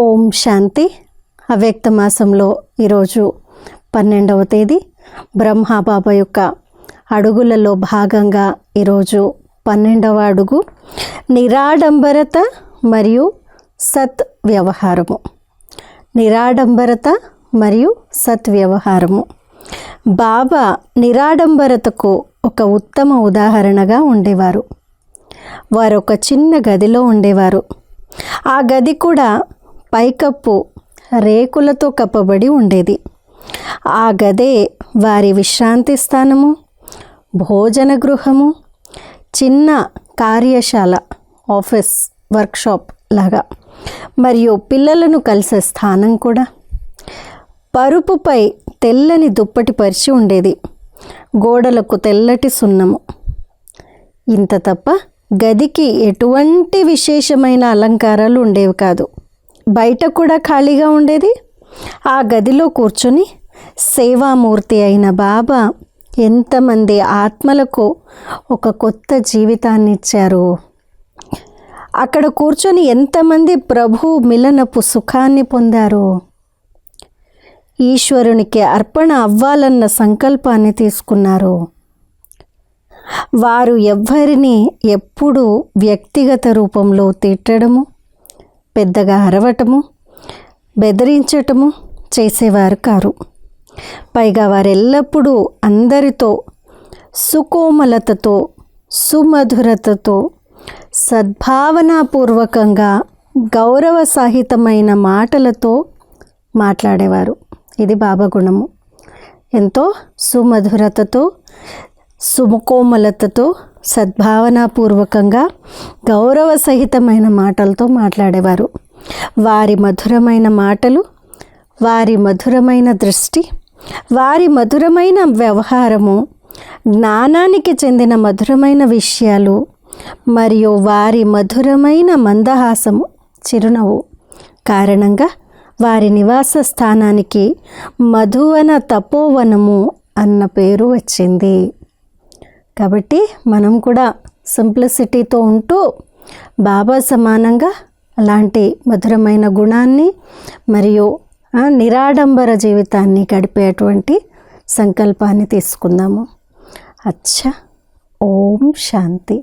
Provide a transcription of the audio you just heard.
ఓం శాంతి. అవ్యక్త మాసంలో ఈరోజు పన్నెండవ తేదీ బ్రహ్మబాబా యొక్క అడుగులలో భాగంగా ఈరోజు పన్నెండవ అడుగు నిరాడంబరత మరియు సత్ వ్యవహారము నిరాడంబరత మరియు సత్ వ్యవహారము బాబా నిరాడంబరతకు ఒక ఉత్తమ ఉదాహరణగా ఉండేవారు. వారు ఒక చిన్న గదిలో ఉండేవారు. ఆ గది కూడా పైకప్పు రేకులతో కప్పబడి ఉండేది. ఆ గదే వారి విశ్రాంతి స్థానము భోజన గృహము చిన్న కార్యశాల ఆఫీస్ వర్క్షాప్ లాగా. మరియు పిల్లలను కలిసే స్థానం కూడా. పరుపుపై తెల్లని దుప్పటి పరిచి ఉండేది. గోడలకు తెల్లటి సున్నము. ఇంత తప్ప గదికి ఎటువంటి విశేషమైన అలంకారాలు ఉండేవి కాదు. బయట కూడా ఖాళీగా ఉండేది. ఆ గదిలో కూర్చొని సేవామూర్తి అయిన బాబా ఎంతమంది ఆత్మలకు ఒక కొత్త జీవితాన్ని ఇచ్చారు అక్కడ కూర్చొని ఎంతమంది ప్రభు మిలనపు సుఖాన్ని పొందారు. ఈశ్వరునికి అర్పణ అవ్వాలన్న సంకల్పాన్ని తీసుకున్నారు. వారు ఎవ్వరిని ఎప్పుడూ వ్యక్తిగత రూపంలో తిట్టడము పెద్దగా అరవటము బెదిరించటము చేసేవారు కారు. పైగా వారెల్లప్పుడూ అందరితో సుకోమలతతో సుమధురతతో సద్భావనాపూర్వకంగా గౌరవ సహితమైన మాటలతో మాట్లాడేవారు. ఇది బాబా గుణము. ఎంతో సుమధురతతో సుముకోమలతతో సద్భావనాపూర్వకంగా గౌరవ సహితమైన మాటలతో మాట్లాడేవారు. వారి మధురమైన మాటలు వారి మధురమైన దృష్టి వారి మధురమైన వ్యవహారము జ్ఞానానికి చెందిన మధురమైన విషయాలు మరియు వారి మధురమైన మందహాసము చిరునవ్వు. కారణంగా వారి నివాస స్థానానికి మధువన తపోవనము అన్న పేరు వచ్చింది. కాబట్టి మనం కూడా సింప్లిసిటీతో ఉంటూ బాబా సమానంగా అలాంటి మధురమైన గుణాన్ని మరియు నిరాడంబర జీవితాన్ని గడిపేటువంటి సంకల్పాన్ని తీసుకుందాము. అచ్చా ఓం శాంతి.